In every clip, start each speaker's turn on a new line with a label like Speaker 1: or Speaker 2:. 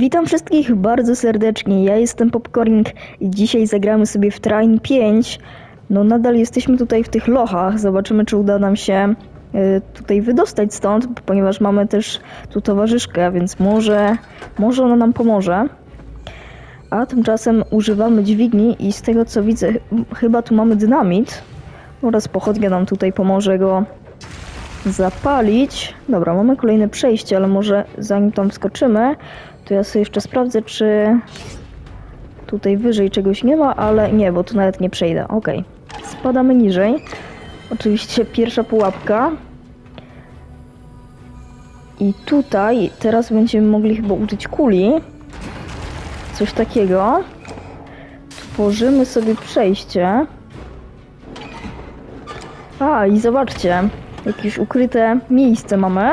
Speaker 1: Witam wszystkich bardzo serdecznie. Ja jestem Popcorning i dzisiaj zagramy sobie w Train 5. No nadal jesteśmy tutaj w tych lochach. Zobaczymy, czy uda nam się y, tutaj wydostać stąd, ponieważ mamy też tu towarzyszkę, więc może, może ona nam pomoże. A tymczasem używamy dźwigni i z tego co widzę, ch- chyba tu mamy dynamit. Oraz pochodnia nam tutaj pomoże go zapalić. Dobra, mamy kolejne przejście, ale może zanim tam wskoczymy, to ja sobie jeszcze sprawdzę, czy tutaj wyżej czegoś nie ma, ale nie, bo tu nawet nie przejdę. Okej, spadamy niżej. Oczywiście pierwsza pułapka. I tutaj teraz będziemy mogli chyba użyć kuli. Coś takiego. Tworzymy sobie przejście. A, i zobaczcie, jakieś ukryte miejsce mamy.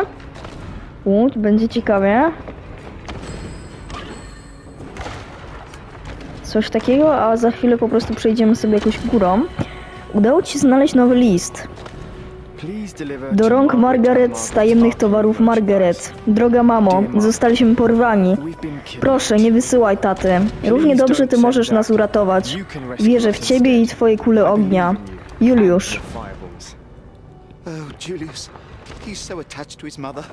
Speaker 1: U, będzie ciekawie. Coś takiego, a za chwilę po prostu przejdziemy sobie jakąś górą. Udało ci się znaleźć nowy list. Do rąk Margaret z tajemnych towarów Margaret. Droga mamo, zostaliśmy porwani. Proszę, nie wysyłaj taty. Równie dobrze ty możesz nas uratować. Wierzę w ciebie i twoje kule ognia. Juliusz.
Speaker 2: Oh, Julius. He's so attached to his mother.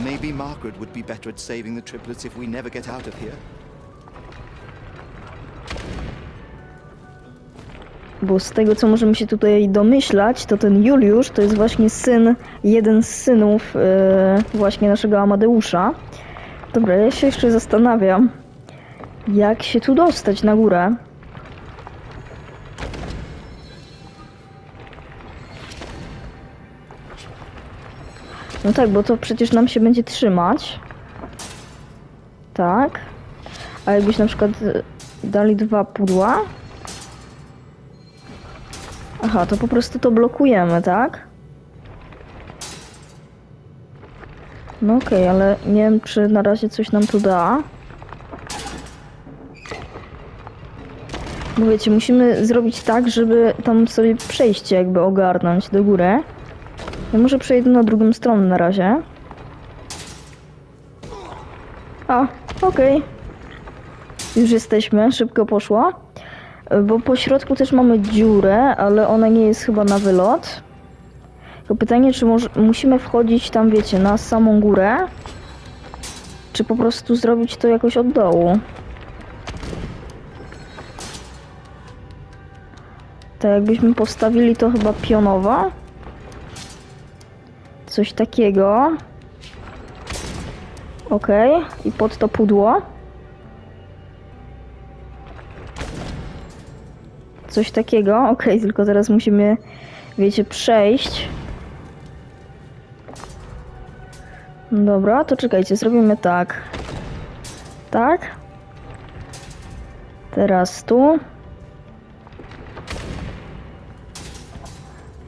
Speaker 2: Maybe Margaret would be better at saving the triplets if we never get out of here.
Speaker 1: Bo z tego, co możemy się tutaj domyślać, to ten Juliusz to jest właśnie syn, jeden z synów e, właśnie naszego Amadeusza. Dobra, ja się jeszcze zastanawiam, jak się tu dostać na górę. No tak, bo to przecież nam się będzie trzymać. Tak. A jakbyś na przykład e, dali dwa pudła, Aha, to po prostu to blokujemy, tak? No okej, ale nie wiem, czy na razie coś nam tu da. Bo wiecie, musimy zrobić tak, żeby tam sobie przejście jakby ogarnąć do góry. Ja może przejdę na drugą stronę na razie. A, okej. Już jesteśmy, szybko poszło. Bo po środku też mamy dziurę, ale ona nie jest chyba na wylot. Tylko pytanie, czy musimy wchodzić tam, wiecie, na samą górę? Czy po prostu zrobić to jakoś od dołu? Tak jakbyśmy postawili to chyba pionowo. Coś takiego. Okej. I pod to pudło. Coś takiego. Okej, tylko teraz musimy, wiecie, przejść. Dobra, to czekajcie, zrobimy tak. Tak. Teraz tu.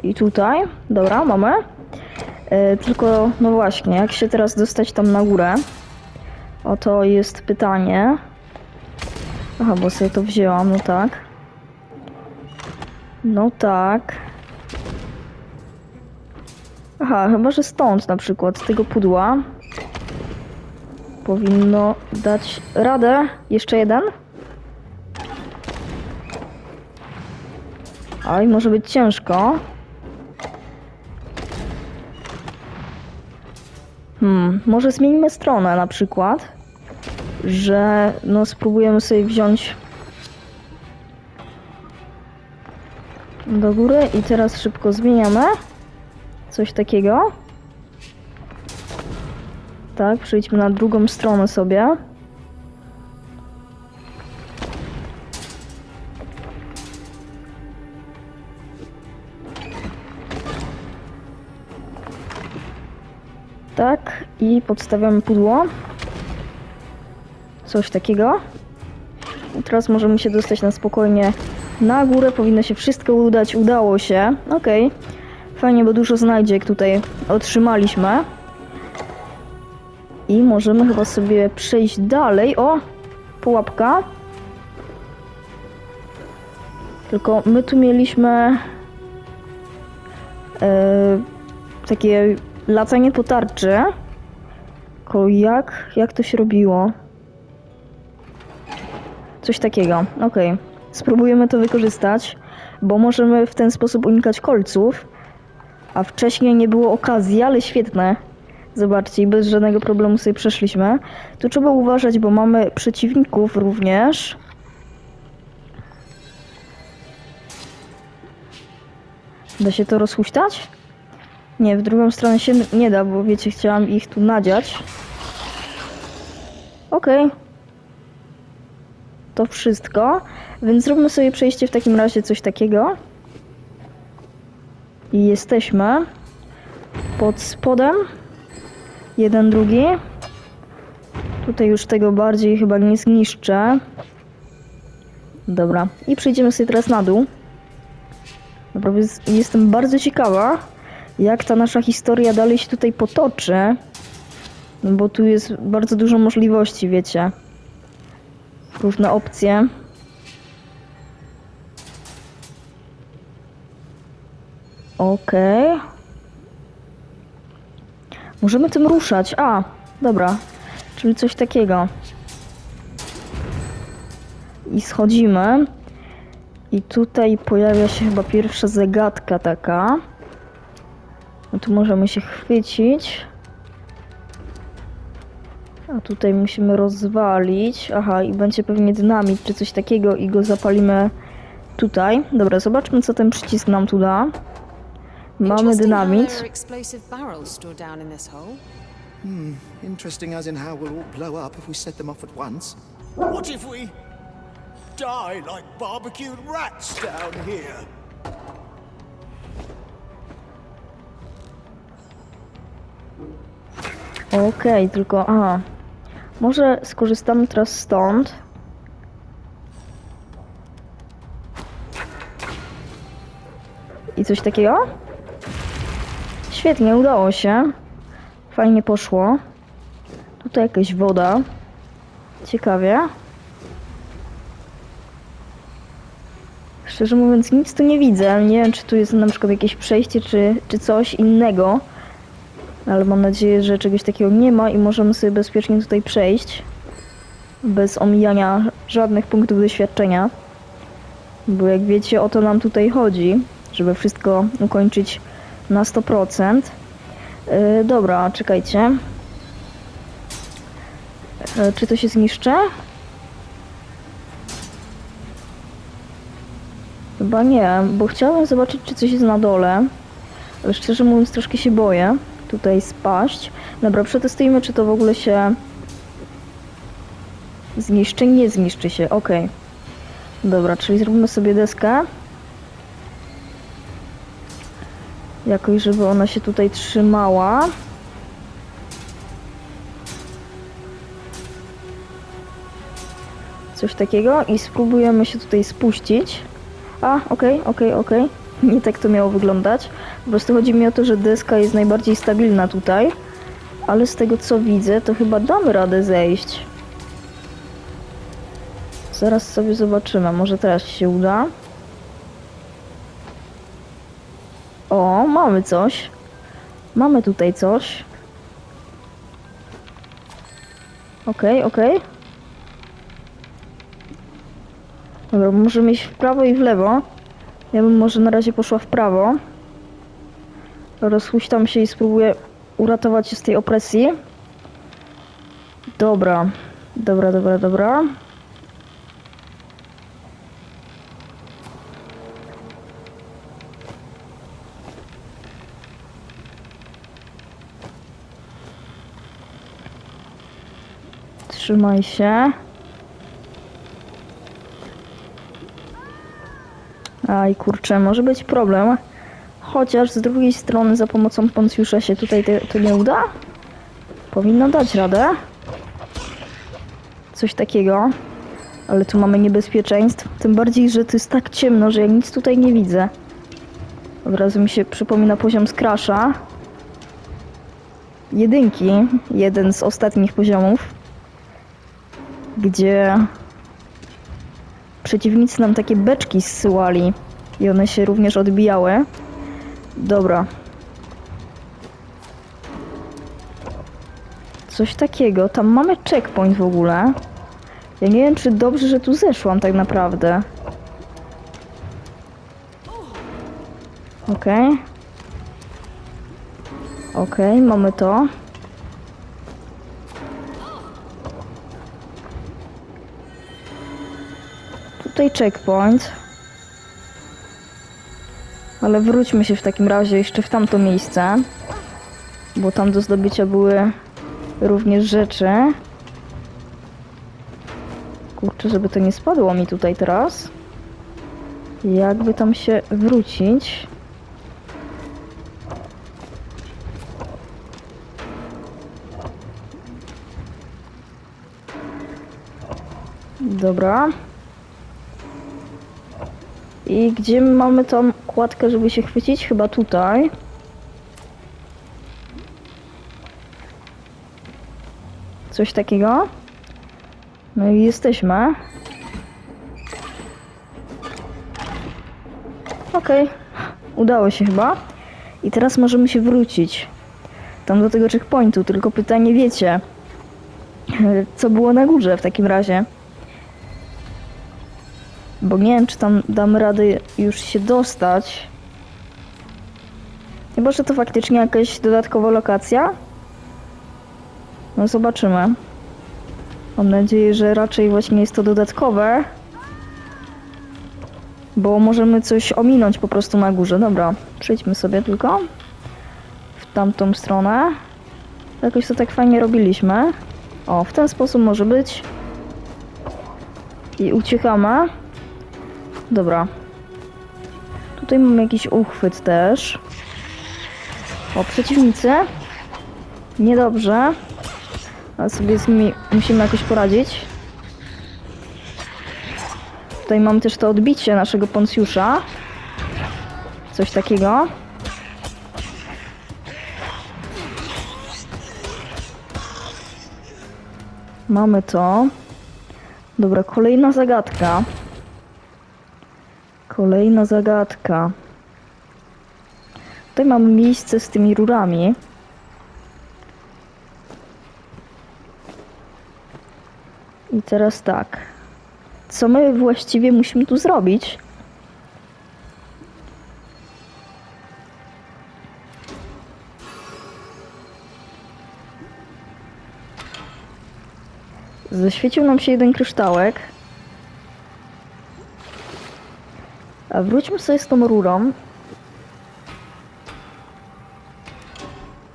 Speaker 1: I tutaj. Dobra, mamy. E, tylko, no właśnie, jak się teraz dostać tam na górę? Oto jest pytanie. Aha, bo sobie to wzięłam, no tak. No tak. Aha, chyba, że stąd na przykład, z tego pudła. Powinno dać radę. Jeszcze jeden. Oj, może być ciężko. Hmm, może zmienimy stronę na przykład. Że no spróbujemy sobie wziąć do góry i teraz szybko zmieniamy. Coś takiego. Tak, przejdźmy na drugą stronę sobie. Podstawiamy pudło. Coś takiego. I teraz możemy się dostać na spokojnie na górę. Powinno się wszystko udać. Udało się. Okej. Fajnie, bo dużo znajdziek tutaj otrzymaliśmy. I możemy chyba sobie przejść dalej. O! Pułapka. Tylko my tu mieliśmy e, takie latanie po tarczy. Tylko jak, jak to się robiło? Coś takiego, okej. Spróbujemy to wykorzystać, bo możemy w ten sposób unikać kolców. A wcześniej nie było okazji, ale świetne. Zobaczcie, bez żadnego problemu sobie przeszliśmy. Tu trzeba uważać, bo mamy przeciwników również. Da się to rozhuśtać? Nie, w drugą stronę się nie da, bo wiecie, chciałam ich tu nadziać. Okej. To wszystko. Więc zróbmy sobie przejście w takim razie coś takiego. I jesteśmy pod spodem. Jeden, drugi. Tutaj już tego bardziej chyba nie zniszczę. Dobra. I przejdziemy sobie teraz na dół. Naprawdę jest- jestem bardzo ciekawa, jak ta nasza historia dalej się tutaj potoczy. Bo tu jest bardzo dużo możliwości, wiecie. Różne opcje. Okej. Możemy tym ruszać. A, dobra. Czyli coś takiego. I schodzimy. I tutaj pojawia się chyba pierwsza zagadka taka. No tu możemy się chwycić. A tutaj musimy rozwalić. Aha, i będzie pewnie dynamit czy coś takiego i go zapalimy tutaj. Dobra, zobaczmy co ten przycisk nam tu da. Mamy dynamit.
Speaker 3: hole.
Speaker 2: Interesting as in how we'll all blow up if we set them off at once.
Speaker 4: What if we die like barbecued rats down here?
Speaker 1: Okej, tylko aha. Może skorzystamy teraz stąd. I coś takiego? Świetnie, udało się. Fajnie poszło. Tutaj jakaś woda. Ciekawie. Szczerze mówiąc, nic tu nie widzę. Nie wiem, czy tu jest na przykład jakieś przejście, czy, czy coś innego. Ale mam nadzieję, że czegoś takiego nie ma i możemy sobie bezpiecznie tutaj przejść. Bez omijania żadnych punktów doświadczenia. Bo jak wiecie, o to nam tutaj chodzi, żeby wszystko ukończyć na 100%. Yy, dobra, czekajcie. Yy, czy to się zniszczy? Chyba nie, bo chciałabym zobaczyć, czy coś jest na dole. Ale szczerze mówiąc, troszkę się boję tutaj spaść. Dobra, przetestujmy, czy to w ogóle się zniszczy. Nie zniszczy się, ok. Dobra, czyli zrobimy sobie deskę. Jakoś, żeby ona się tutaj trzymała. Coś takiego i spróbujemy się tutaj spuścić. A, okej, okej, okej. Nie tak to miało wyglądać. Po prostu chodzi mi o to, że deska jest najbardziej stabilna tutaj. Ale z tego co widzę, to chyba damy radę zejść. Zaraz sobie zobaczymy. Może teraz się uda. O, mamy coś. Mamy tutaj coś. Okej, okej. Dobra, możemy iść w prawo i w lewo. Ja bym może na razie poszła w prawo. Rozhuśtam się i spróbuję uratować się z tej opresji. Dobra. Dobra, dobra, dobra. Trzymaj się. Aj kurczę, może być problem. Chociaż z drugiej strony za pomocą Poncjusza się tutaj to nie uda. Powinno dać radę. Coś takiego. Ale tu mamy niebezpieczeństw. Tym bardziej, że to jest tak ciemno, że ja nic tutaj nie widzę. Od razu mi się przypomina poziom z Crasha. Jedynki. Jeden z ostatnich poziomów. Gdzie przeciwnicy nam takie beczki zsyłali i one się również odbijały. Dobra. Coś takiego. Tam mamy checkpoint w ogóle. Ja nie wiem, czy dobrze, że tu zeszłam tak naprawdę. Okej. Okej, mamy to. Tutaj checkpoint. Ale wróćmy się w takim razie jeszcze w tamto miejsce. Bo tam do zdobycia były również rzeczy. Kurczę, żeby to nie spadło mi tutaj teraz. Jakby tam się wrócić. Dobra. I gdzie mamy tą kładkę, żeby się chwycić? Chyba tutaj. Coś takiego. No i jesteśmy. Okej. Udało się chyba. I teraz możemy się wrócić. Tam do tego checkpointu, tylko pytanie wiecie. Co było na górze w takim razie? Bo nie wiem, czy tam damy radę już się dostać. Chyba, że to faktycznie jakaś dodatkowa lokacja. No zobaczymy. Mam nadzieję, że raczej właśnie jest to dodatkowe. Bo możemy coś ominąć po prostu na górze. Dobra, przejdźmy sobie tylko w tamtą stronę. Jakoś to tak fajnie robiliśmy. O, w ten sposób może być. I uciekamy. Dobra. Tutaj mamy jakiś uchwyt też. O, przeciwnicy. Niedobrze. Ale sobie z nimi musimy jakoś poradzić. Tutaj mamy też to odbicie naszego Poncjusza. Coś takiego. Mamy to. Dobra, kolejna zagadka. Kolejna zagadka. Tutaj mamy miejsce z tymi rurami. I teraz tak. Co my właściwie musimy tu zrobić? Zaświecił nam się jeden kryształek. Wróćmy sobie z tą rurą.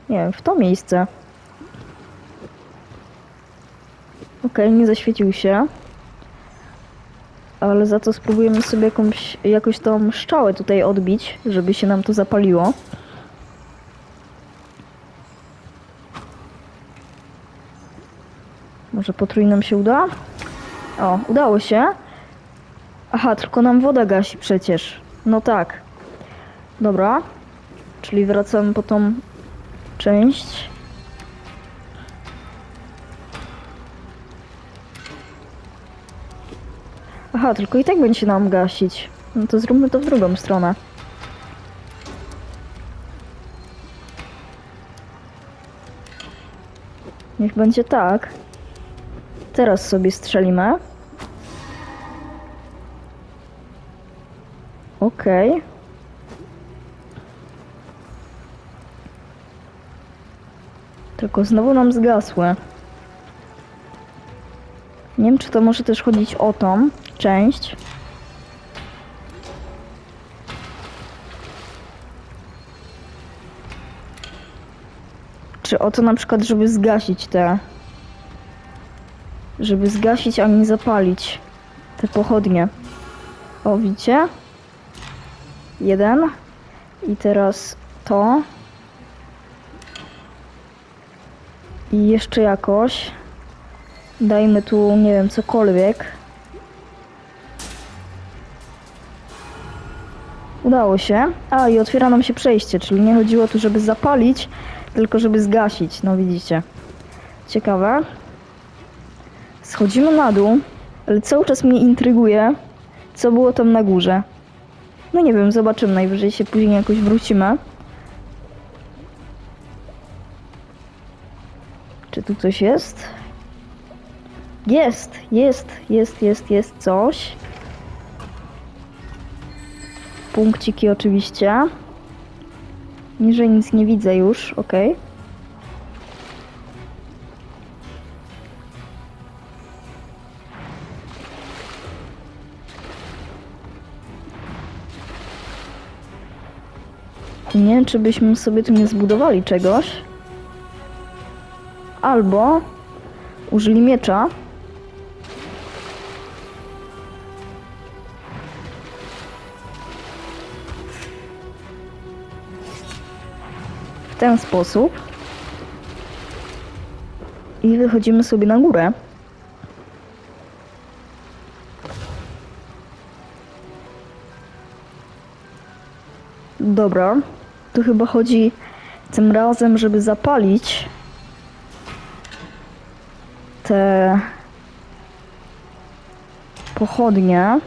Speaker 1: Nie wiem, w to miejsce. Okej, nie zaświecił się. Ale za to spróbujemy sobie jakąś, jakoś tą szczałę tutaj odbić, żeby się nam to zapaliło. Może potrójnym się uda? O, udało się. Aha, tylko nam woda gasi przecież. No tak. Dobra. Czyli wracamy po tą część. Aha, tylko i tak będzie nam gasić. No to zróbmy to w drugą stronę. Niech będzie tak. Teraz sobie strzelimy. Okej. Tylko znowu nam zgasły. Nie wiem, czy to może też chodzić o tą część. Czy o to na przykład, żeby zgasić te... Żeby zgasić, a nie zapalić te pochodnie. O, widzicie? Jeden. I teraz to. I jeszcze jakoś. Dajmy tu, nie wiem, cokolwiek. Udało się. A, i otwiera nam się przejście, czyli nie chodziło tu, żeby zapalić, tylko żeby zgasić. No widzicie. Ciekawe. Schodzimy na dół, ale cały czas mnie intryguje, co było tam na górze. No nie wiem, zobaczymy. Najwyżej się później jakoś wrócimy. Czy tu coś jest? Jest, jest, jest, jest, jest coś. Punkciki oczywiście. Niżej nic nie widzę już, ok. Nie czy byśmy sobie tu nie zbudowali czegoś. Albo użyli miecza. W ten sposób. I wychodzimy sobie na górę. Dobra, tu chyba chodzi tym razem, żeby zapalić te pochodnie.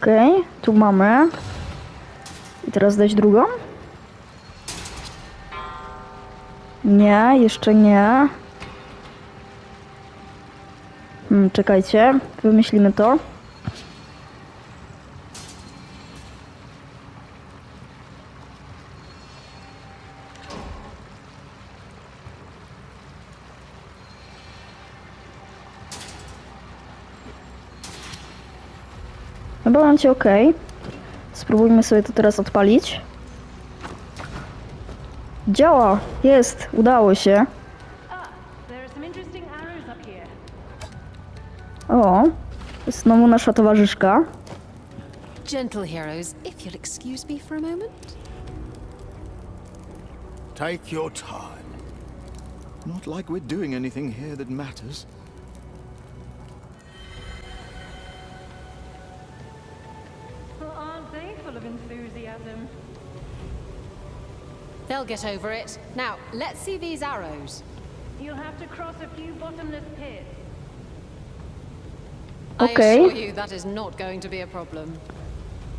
Speaker 1: Okej, tu mamy. I teraz dać drugą? Nie, jeszcze nie. Hmm, czekajcie, wymyślimy to. Chyba będzie ok. Spróbujmy sobie to teraz odpalić. Działa! Jest! Udało się. O! Jest znowu nasza towarzyszka.
Speaker 3: Gentle heroes, if you'll excuse me for a moment.
Speaker 4: Take your time.
Speaker 2: Not like we're doing anything here that matters.
Speaker 3: Get over it. Now, let's see these arrows.
Speaker 5: You'll have to cross a few bottomless pits.
Speaker 1: Okay.
Speaker 3: I assure you that is not going to be a problem.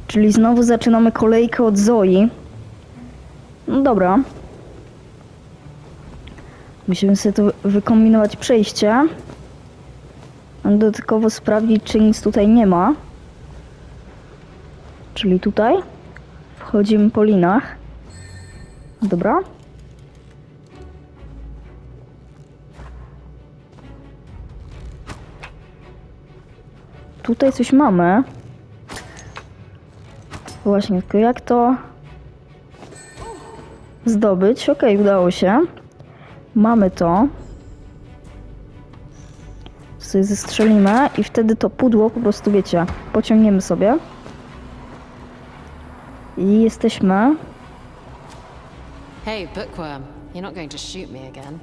Speaker 1: Czyli znowu zaczynamy kolejkę od Zoi. No dobra. Musimy sobie tu wykombinować przejście. Dodatkowo sprawdzić, czy nic tutaj nie ma. Czyli tutaj. Wchodzimy po linach. Dobra. Tutaj coś mamy. Właśnie, tylko jak to zdobyć? Okej, udało się. Mamy to. Sobie zestrzelimy i wtedy to pudło po prostu, wiecie, pociągniemy sobie. I jesteśmy.
Speaker 3: Hey, bookworm, you're not going to shoot me again.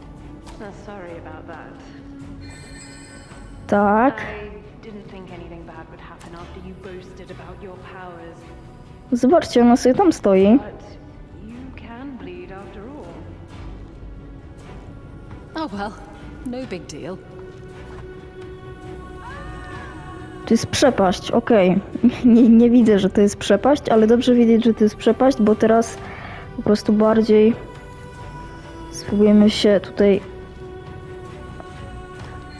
Speaker 5: Uh, sorry about that.
Speaker 1: Tak.
Speaker 5: I didn't think anything bad would happen after you boasted about your powers.
Speaker 1: Zobaczcie, ona sobie tam stoi.
Speaker 5: But you can bleed after all.
Speaker 3: Oh well, no big deal.
Speaker 1: To jest przepaść, okej. Nie, nie widzę, że to jest przepaść, ale dobrze wiedzieć, że to jest przepaść, bo teraz po prostu bardziej spróbujemy się tutaj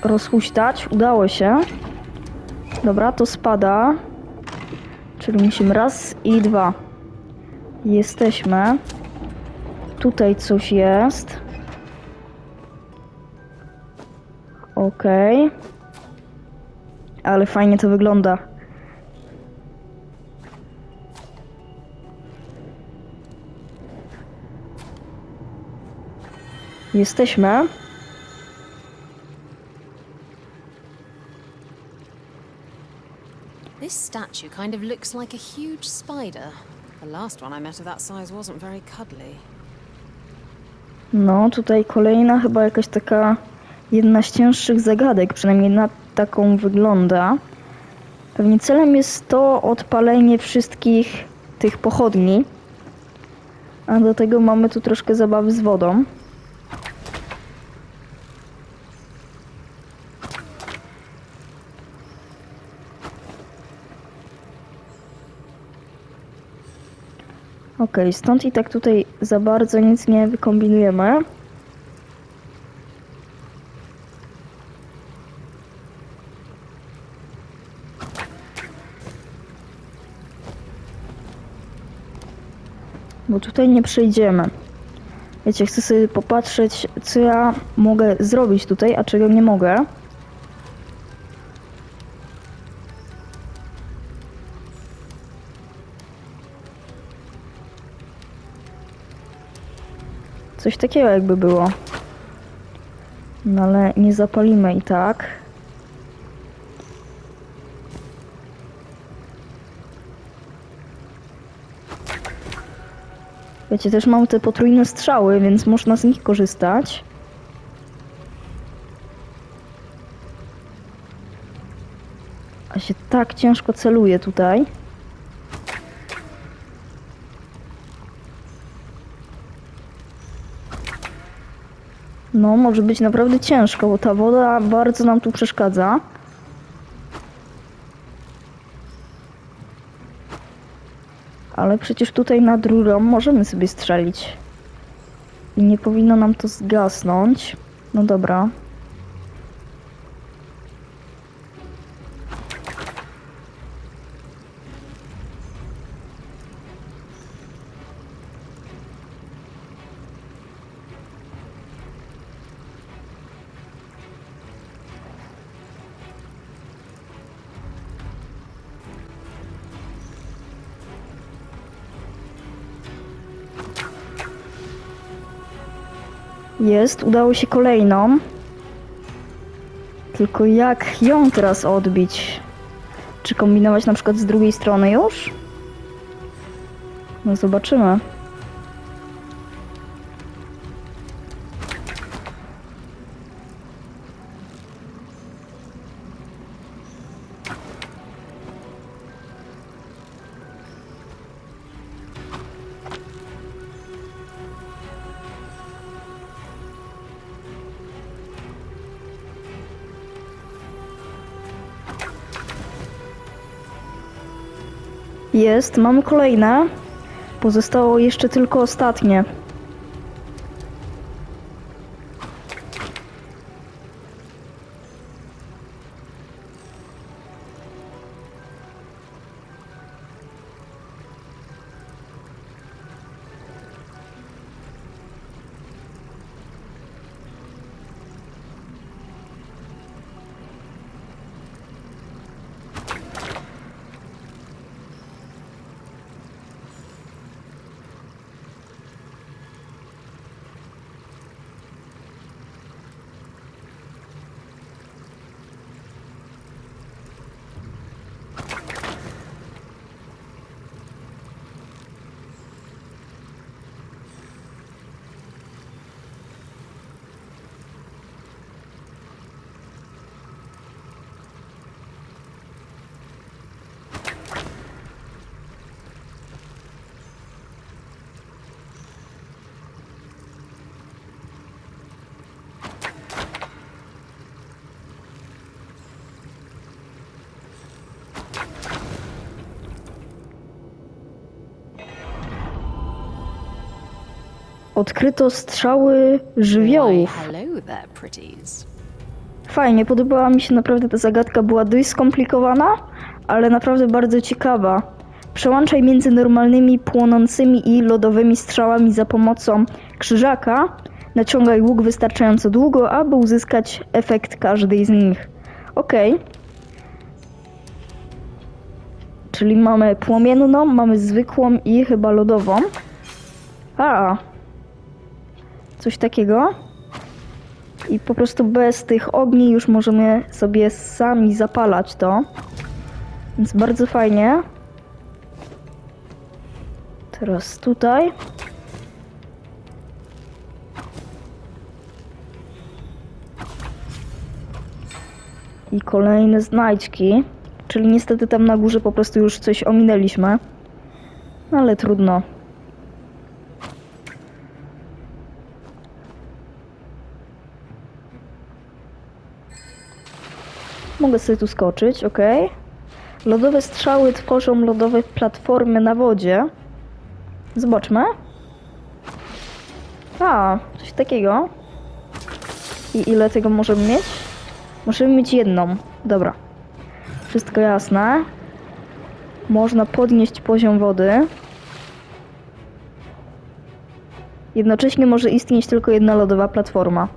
Speaker 1: rozhuśtać. Udało się. Dobra, to spada. Czyli musimy raz i dwa. Jesteśmy. Tutaj coś jest. Okej. Ale fajnie to wygląda. Jesteśmy.
Speaker 3: This statue kind of looks like a huge spider. The last one I met of that size wasn't very cuddly.
Speaker 1: No, tutaj kolejna chyba jakaś taka jedna z cięższych zagadek, przynajmniej na taką wygląda. Pewnie celem jest to odpalenie wszystkich tych pochodni. A do tego mamy tu troszkę zabawy z wodą. Okej, stąd i tak tutaj za bardzo nic nie wykombinujemy. Bo tutaj nie przejdziemy. Wiecie, chcę sobie popatrzeć, co ja mogę zrobić tutaj, a czego nie mogę. Coś takiego jakby było. No ale nie zapalimy i tak. Wiecie, też mam te potrójne strzały, więc można z nich korzystać. A się tak ciężko celuje tutaj. No, może być naprawdę ciężko, bo ta woda bardzo nam tu przeszkadza. Ale przecież tutaj nad rurą możemy sobie strzelić. I nie powinno nam to zgasnąć. No dobra. Jest, udało się kolejną. Tylko jak ją teraz odbić? Czy kombinować na przykład z drugiej strony już? No zobaczymy. Jest, mamy kolejne. Pozostało jeszcze tylko ostatnie. Odkryto strzały żywiołów. Fajnie, podobała mi się naprawdę ta zagadka, była dość skomplikowana, ale naprawdę bardzo ciekawa. Przełączaj między normalnymi, płonącymi i lodowymi strzałami za pomocą krzyżaka. Naciągaj łuk wystarczająco długo, aby uzyskać efekt każdej z nich. Ok. Czyli mamy płomienną, mamy zwykłą i chyba lodową. A. Coś takiego. I po prostu bez tych ogni już możemy sobie sami zapalać to. Więc bardzo fajnie. Teraz tutaj. I kolejne znajdźki. Czyli niestety tam na górze po prostu już coś ominęliśmy. Ale trudno. Mogę sobie tu skoczyć, ok. Lodowe strzały tworzą lodowe platformy na wodzie. Zobaczmy. A, coś takiego. I ile tego możemy mieć? Możemy mieć jedną. Dobra. Wszystko jasne. Można podnieść poziom wody. Jednocześnie może istnieć tylko jedna lodowa platforma.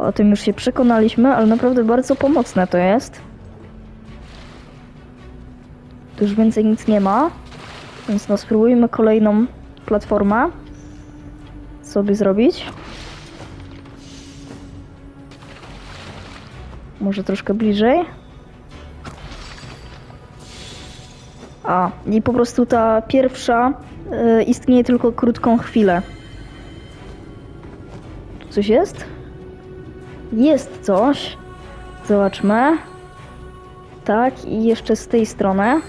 Speaker 1: O tym już się przekonaliśmy, ale naprawdę bardzo pomocne to jest. Tu już więcej nic nie ma. Więc no spróbujmy kolejną platformę sobie zrobić. Może troszkę bliżej. A, i po prostu ta pierwsza y, istnieje tylko krótką chwilę. Tu coś jest? Jest coś. Zobaczmy. Tak, i jeszcze z tej strony.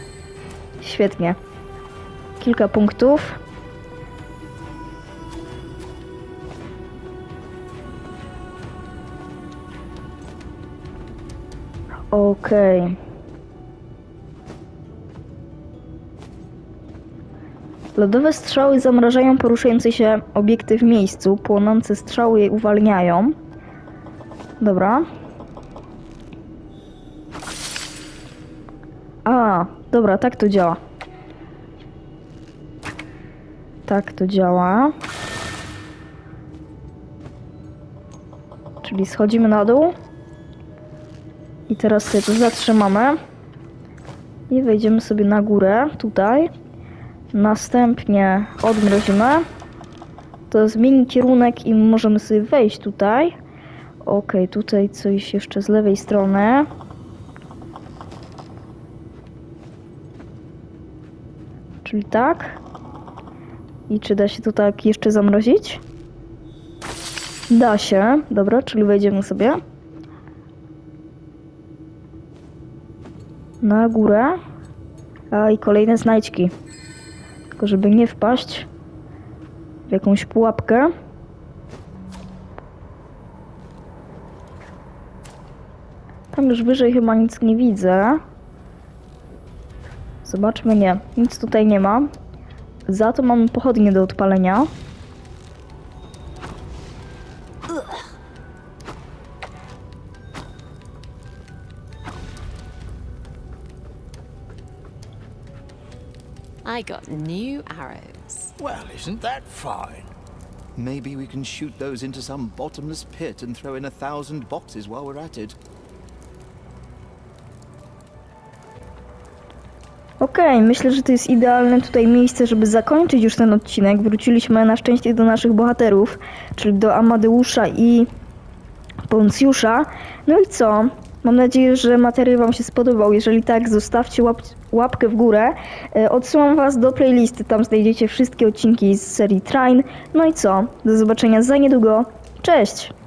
Speaker 1: Świetnie. Kilka punktów. Okej. Lodowe strzały zamrażają poruszające się obiekty w miejscu. Płonące strzały je uwalniają. Dobra. A, dobra, tak to działa. Tak to działa. Czyli schodzimy na dół. I teraz sobie to zatrzymamy. I wejdziemy sobie na górę, tutaj. Następnie odmrozimy. To zmieni kierunek i możemy sobie wejść tutaj. Ok, tutaj coś jeszcze z lewej strony. Czyli tak. I czy da się to tak jeszcze zamrozić? Da się. Dobra, czyli wejdziemy sobie. Na górę. A i kolejne znajdźki. Tylko żeby nie wpaść w jakąś pułapkę. Tam już wyżej chyba nic nie widzę. Zobaczmy, nie. Nic tutaj nie ma. Za to mamy pochodnie do odpalenia.
Speaker 3: I got new arrows.
Speaker 4: Well, isn't that fine?
Speaker 2: Maybe we can shoot those into some bottomless pit and throw in a thousand boxes while we're at it.
Speaker 1: Okej, myślę, że to jest idealne tutaj miejsce, żeby zakończyć już ten odcinek. Wróciliśmy na szczęście do naszych bohaterów, czyli do Amadeusza i Poncjusza. No i co? Mam nadzieję, że materiał Wam się spodobał. Jeżeli tak, zostawcie łap łapkę w górę. E, Odsyłam Was do playlisty, tam znajdziecie wszystkie odcinki z serii Train. No i co? Do zobaczenia za niedługo. Cześć!